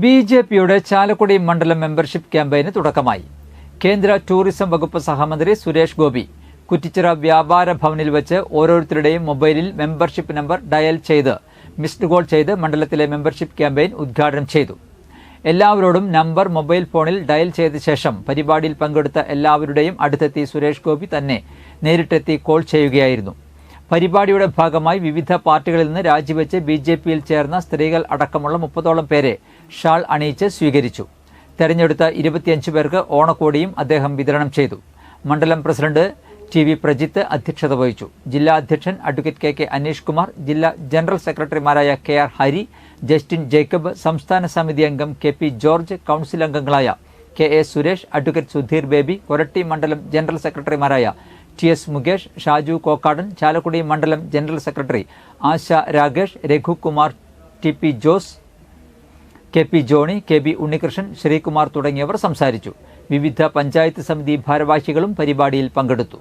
B J പിയുടെ ചാലക്കുടി മണ്ഡലം membership ക്യാമ്പയിന് തുടക്കമായി. കേന്ദ്ര ടൂറിസം വകുപ്പ് സഹമന്ത്രി സുരേഷ് ഗോപി കുറ്റിച്ചിറ വ്യാപാര ഭവനിൽ വെച്ച് ഓരോരുത്തരുടെയും മൊബൈലിൽ മെമ്പർഷിപ്പ് നമ്പർ ഡയൽ ചെയ്ത് മിസ്ഡ് കോൾ ചെയ്ത് മണ്ഡലത്തിലെ മെമ്പർഷിപ്പ് ക്യാമ്പയിൻ ഉദ്ഘാടനം ചെയ്തു. എല്ലാവരോടും നമ്പർ മൊബൈൽ ഫോണിൽ ഡയൽ ചെയ്ത ശേഷം പരിപാടിയിൽ പങ്കെടുത്ത എല്ലാവരുടെയും അടുത്തെത്തി സുരേഷ് ഗോപി തന്നെ നേരിട്ടെത്തി കോൾ ചെയ്യുകയായിരുന്നു. പരിപാടിയുടെ ഭാഗമായി വിവിധ പാർട്ടികളിൽ നിന്ന് രാജിവെച്ച് ബി ജെ പിയിൽ ചേർന്ന സ്ത്രീകൾ അടക്കമുള്ള മുപ്പതോളം പേരെ ഷാൾ അണിയിച്ച് സ്വീകരിച്ചു. തെരഞ്ഞെടുത്ത ഇരുപത്തിയഞ്ച് പേർക്ക് ഓണക്കോടിയും അദ്ദേഹം വിതരണം ചെയ്തു. മണ്ഡലം പ്രസിഡന്റ് ടി വി പ്രജിത്ത് അധ്യക്ഷത വഹിച്ചു. ജില്ലാ അധ്യക്ഷൻ advocate K K Aneesh Kumar ജില്ലാ ജനറൽ സെക്രട്ടറിമാരായ K R Hari Justin Jacob സംസ്ഥാന സമിതി അംഗം കെ പി ജോർജ് കൌൺസിൽ അംഗങ്ങളായ K A Suresh advocate Sudheer Baby Koratty മണ്ഡലം ജനറൽ സെക്രട്ടറിമാരായ ടി എസ് മുകേഷ് ഷാജു കോക്കാടൻ ചാലക്കുടി മണ്ഡലം general secretary Asha Rakesh Raghukumar T P Jose K P Johny K B Unnikrishnan Sreekumar തുടങ്ങിയവർ സംസാരിച്ചു. വിവിധ പഞ്ചായത്ത് സമിതി ഭാരവാഹികളും പരിപാടിയിൽ പങ്കെടുത്തു.